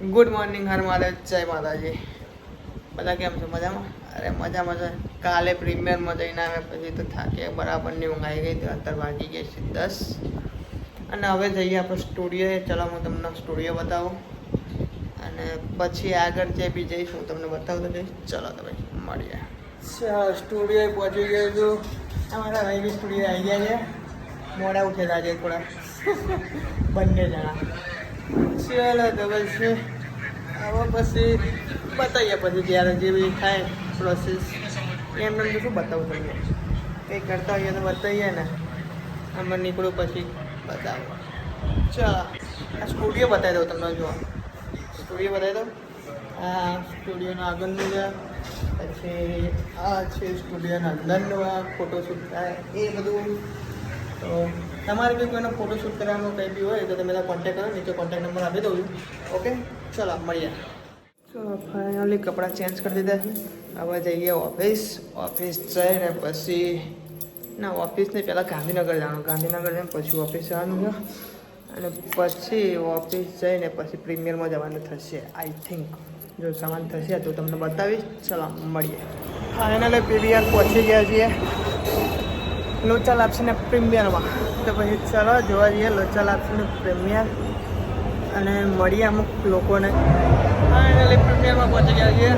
Good morning હર મહાદેવ જય માતાજી બધા કેમ છો? મજામાં? અરે મજા મજા કાલે પ્રીમિયરમાં જઈને આવ્યા પછી તો થાકે બરાબરની ઊંઘ આવી ગઈ હતી અત્યારે વાગી ગઈ છે દસ. અને હવે જઈએ આપણે સ્ટુડિયોએ ચલો હું તમને સ્ટુડિયો બતાવું. અને પછી આગળ જે બી જઈશ હું તમને બતાવતો જઈશ. ચલો તો ભાઈ, મળીએ. સ્ટુડિયો પહોંચી ગયો છું. અમારા ભાઈ બી સ્ટુડિયો આવી ગયા છે. મોડા ઉઠેલા છે થોડા. બંને જણા. ચાલો તો પછી હવે પછી બતાવીએ પછી જ્યારે જે બી થાય પ્રોસેસ એમને તો શું બતાવું તમને? કંઈ કરતા હોઈએ તો બતાવીએ ને. અમે નીકળું પછી બતાવો ચાલો આ સ્ટુડિયો બતાવી દઉં તમને જુઓ સ્ટુડિયો બતાવી દઉં? આ સ્ટુડિયોનો આગળનું છે. પછી આ છે સ્ટુડિયોના અંદરનું આ ફોટોશૂટ થાય. એ બધું. તો તમારે બી કોઈનો ફોટોશૂટ કરવાનો કંઈ બી હોય તો તમે કોન્ટેક્ટ કરો, નીચે કોન્ટેક્ટ નંબર આપી દઉં ઓકે ચલો, મળીએ. ચલો ફાઇનલી કપડાં ચેન્જ કરી દીધા છે. હવે જઈએ ઓફિસ ઓફિસ જઈને પછી, ના ઓફિસ નહીં, પહેલાં ગાંધીનગર જવાનું. ગાંધીનગર જઈને પછી ઓફિસ જવાનું છે. અને પછી ઓફિસ જઈને પછી પ્રીમિયરમાં જવાનું થશે આઈ થિંક જો સામાન થશે તો તમને બતાવીશ. ચલો, મળીએ. ફાઇનલ પીવીઆર પહોંચી ગયા છીએ. લોચા લાપસીને પ્રીમિયરમાં. તો પછી ચાલો જોવા જઈએ લોચા લાપસીનું પ્રેમિયર અને મળીએ અમુક લોકોને. ફાઇનલી પ્રીમિયરમાં પહોંચી ગયા છીએ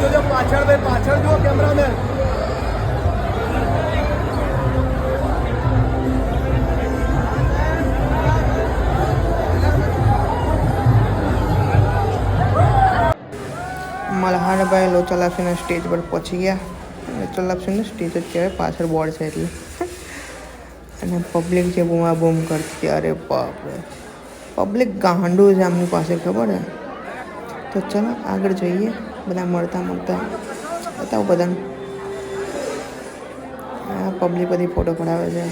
જોજો પાછળ ભાઈ, પાછળ જુઓ કેમેરામેન મલ્હારભાઈ લોચલાપસીના સ્ટેજ પર પહોંચી ગયા. લોચા લાપસીનું સ્ટેજ જ કહેવાય પાછળ બોર્ડ છે એટલે. અને પબ્લિક જે બૂમા બૂમ કરતી, અરે બાપરે. પબ્લિક ગાંડું છે એમની પાસે, ખબર છે? તો ચલો આગળ જઈએ. બધા મળતા મળતા બતાવું બધાને. પબ્લિક બધી ફોટો પડાવે છે.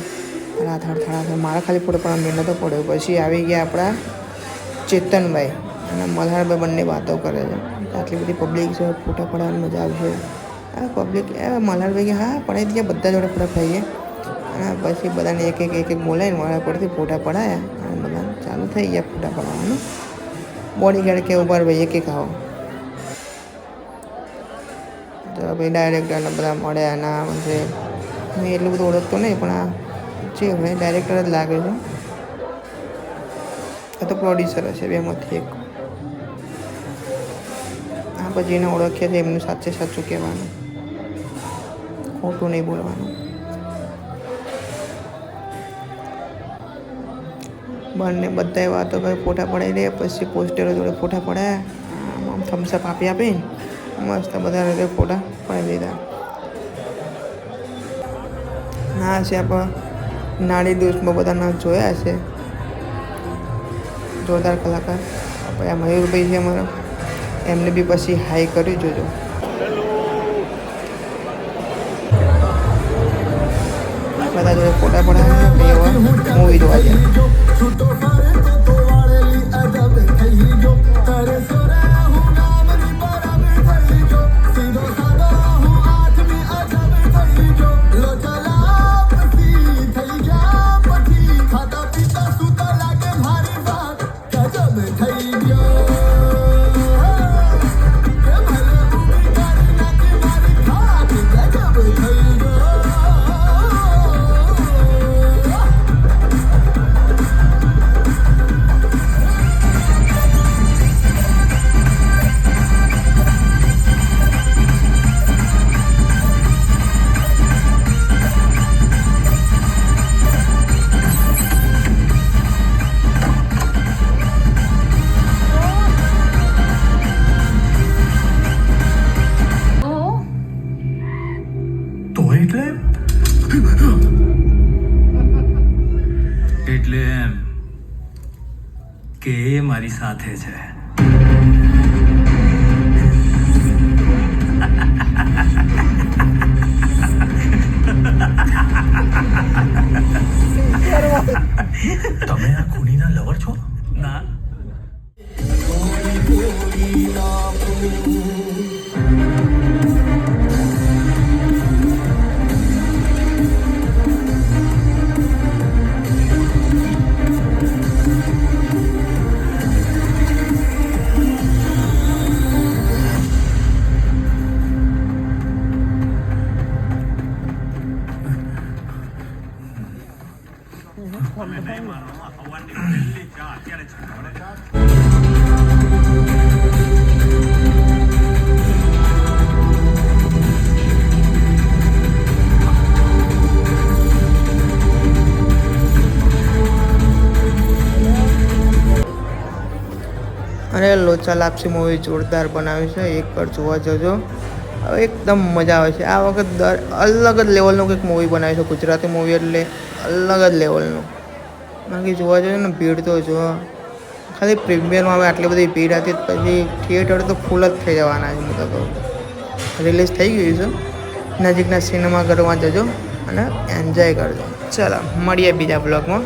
રાત થાળા છે. મારા ખાલી ફોટો પડવા મેં નહોતો પડ્યો. પછી આવી ગયા આપણા ચેતનભાઈ. અને મલ્હારભાઈ બંને વાતો કરે છે. આટલી બધી પબ્લિક છે ફોટા પડાવવાની મજા આવશે. આ પબ્લિક એ મલ્હારભાઈ કે હા પડાવી ત્યાં બધા જોડે ફોટા પડાવીએ અને પછી બધાને એક એક એક એક બોલાવીને મારા પરથી ફોટા પડાયા. અને બધા ચાલુ થઈ ગયા ફોટા પડાવવાનું. બોડી ગાર્ડ કે ઊભા ભાઈ, એક એક આવો. તો ભાઈ ડાયરેક્ટરને બધા મળ્યા ના છે મેં એટલું બધું ઓળખતો નહીં, પણ આ છે હવે ડાયરેક્ટર જ લાગે છે. આ તો પ્રોડ્યુસર હશે બેમાંથી એક. આ પછી એને ઓળખ્યા છે, એમનું સાચે સાચું કહેવાનું. ખોટું નહીં બોલવાનું. બંને બધાએ વાતો કરી ફોટા પડાવી દે, પછી પોસ્ટરો જોડે ફોટા પડાયા. આમ થમ્સઅપ આપી આપીને. મસ્ત બધા રીતે ફોટા પાડી દીધા. ના છે આપણે નાડી દોષમાં બધાના જોયા છે. જોરદાર કલાકાર. આપણે આ મયુરભાઈ છે અમારા. એમને બી પછી હાઈ કરી જોજો. બધા જોડે ફોટા પડાવ્યા પછી મૂવી જોવા ગયા. થઈ મારી સાથે છે. અરે લોચા લાપસી મૂવી જોરદાર બનાવ્યું છે. એક વાર જોવા જજો. એકદમ મજા આવે છે. આ વખત દર અલગ જ લેવલનું કંઈક મૂવી બનાવ્યું છે. ગુજરાતી મૂવી એટલે અલગ જ લેવલનું બાકી જોવા જજો ને, ભીડ તો જો. ખાલી પ્રીમિયરમાં હવે આટલી બધી ભીડ હતી, પછી થિયેટર તો ફૂલ જ થઈ જવાના છે. હું રિલીઝ થઈ ગયું છે. નજીકના સિનેમા ઘરમાં જજો અને એન્જોય કરજો. ચાલો, મળીએ બીજા બ્લોગમાં